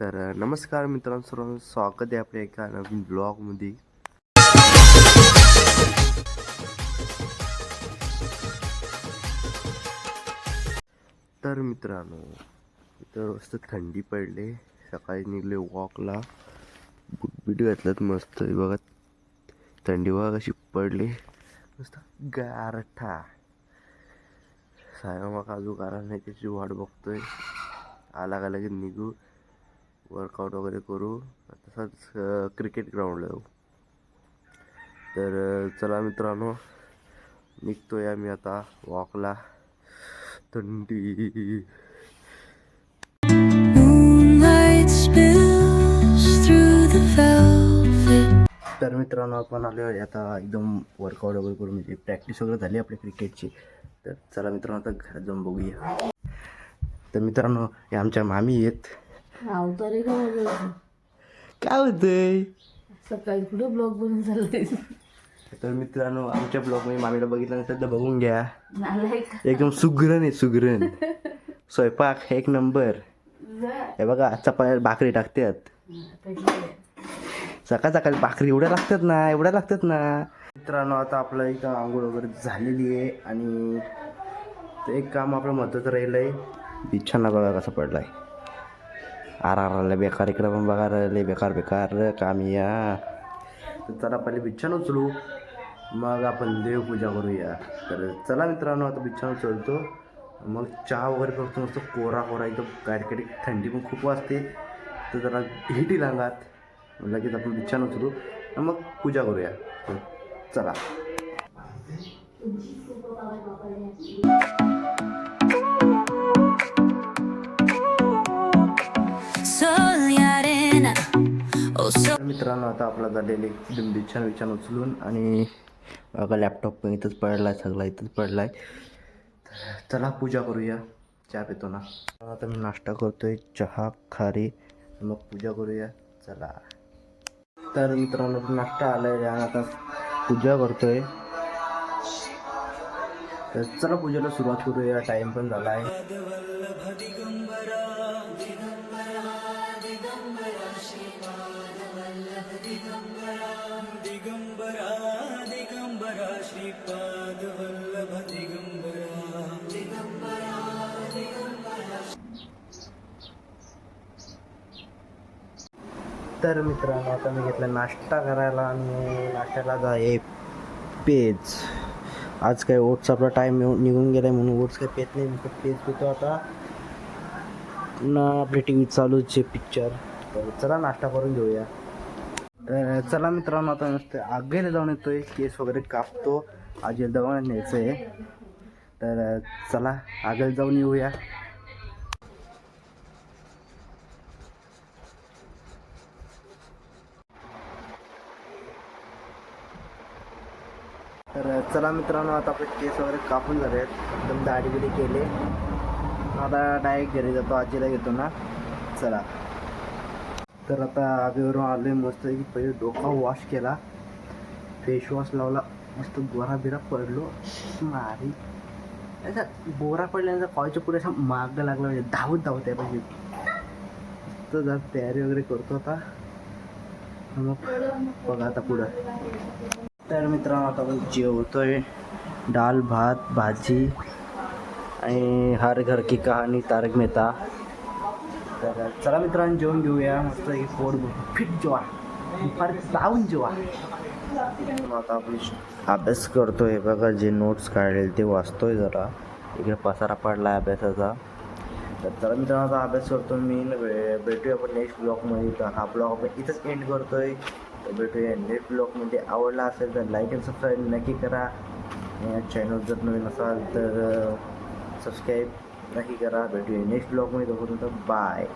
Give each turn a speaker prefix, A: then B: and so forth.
A: तर नमस्कार मित्रांनो सर्वांचं स्वागत आहे आपल्या एका नवीन ब्लॉगमध्ये. तर मित्रांनो इथं मस्त थंडी पडले. सकाळी निघले वॉकला. बुटबीट घातल्यात मस्त. बघा थंडी बघा कशी पडली. मस्त गारठा. सायमा काजू कारण नाही त्याची वाट बघतोय. आला का लगेच निघू. वर्कआउट वगैरे करू. तसंच क्रिकेट ग्राउंडला जाऊ तर चला मित्रांनो निघतोय आम्ही आता वॉकला थंडी. तर मित्रांनो आपण आलो आता एकदम वर्कआउट वगैरे करून म्हणजे प्रॅक्टिस वगैरे झाली आपली क्रिकेटची तर चला मित्रांनो आता घरात जाऊन बघूया. तर मित्रांनो आमच्या मामी आहेत.
B: अवतारे का बघायचं
A: काय होतंय?
B: सकाळी कुठं ब्लॉग बनवून चाललंय?
A: तर मित्रांनो आमच्या ब्लॉगमध्ये मामीला बघितल्यानंतर तर बघून घ्या. एकदम सुगरण आहे सुगरण. स्वयंपाक एक नंबर. हे बघा चपात्या भाकरी टाकतात. सकाळ सकाळी भाकरी एवढ्या लागतात ना एवढ्या लागतात ना. मित्रांनो आता आपलं इथं आंघोळ वगैरे झालेली आहे आणि ते एक काम आपलं महत्त्वाचं राहिलं आहे बिछाना बघा कसं पडलाय. आराला बेकार इकडं पण बघा राहिले बेकार बेकार कामया. तर चला पहिले बिछान उचलू. मग आपण देवपूजा करूया. तर चला मित्रांनो आता बिछान उचलतो. मग चहा वगैरे करतो मस्त कोरा कोरा एकदम गाडीकडे थंडी पण खूप वाजते. तर जरा हिट येईल अंगात. लगेच आपण बिच्छान उचलू. मग पूजा करूया. चला. मित्रांनो आता आपला झालेले एकदम बिछान बिछान उचलून आणि बघा लॅपटॉप पण इथंच पडलाय सगळा इथंच पडलाय. आहे चला पूजा करूया. चहा पितो ना. आता मी नाश्ता करतोय चहा खारी मग पूजा करूया. चला. तर मित्रांनो नाश्ता आलाय आणि आता पूजा करतोय. तर चला पूजेला सुरुवात करूया. टाइम पण झाला आहे तर मित्रांनो आता मी घेतला नाश्ता करायला आणि नाश्त्याला जा आहे पेज. आज काय ओट्स आपला टाईम निघून गेला म्हणून ओट्स काय पेत नाही मी पेज पितो आता. ना आपली टी व्ही चालूच आहे पिक्चर तर चला नाश्ता करून घेऊया. तर चला मित्रांनो आता नुसते आगेला जाऊन येतोय. केस वगैरे कापतो. आजी दवाखान्यात न्यायचं आहे तर चला आगेला जाऊन येऊया. तर चला मित्रांनो आता आपले केस वगैरे कापून झाले आहेत एकदम दाढी बिडी केले. आता डायरेक्ट घरी जातो आजीला घेतो ना. चला. तर आता आगेवरून आलोय मस्त की पहिले डोका वॉश केला. फेस वॉश लावला. मस्त गोरा बिरा पडलो. मारी. असा गोरा पडल्यानंतर कॉलच्या पुढे असा माग लागला. म्हणजे धावत धावत आहे पाहिजे तर जर तयारी वगैरे करतो आता. मग बघा आता पुढं. तर मित्रांनो आता आपण जेवतोय. डाल भात भाजी आणि हर घर की कहाणी तारक मेहता. तर चला मित्रांनो जेवण घेऊया. मस्त एक पोट फिट जेवा. फार लावून जेवा. आता आपण अभ्यास करतोय. बघा जे नोट्स काढले ते वाचतोय जरा. इकडे पसारा पडला आहे अभ्यासाचा. तर चला मित्रांनो आता अभ्यास करतो. मी न भेटूया आपण नेक्स्ट ब्लॉगमध्ये तर हा ब्लॉग आपण इथंच एंड करतोय. तर भेटूया नेक्स्ट ब्लॉगमध्ये आवडला असेल तर लाईक अँड सबस्क्राईब नक्की करा. चॅनल जर नवीन असाल तर सबस्क्राईब नक्की करा भेटूया. नेक्स्ट ब्लॉगमध्ये तोपर्यंत बाय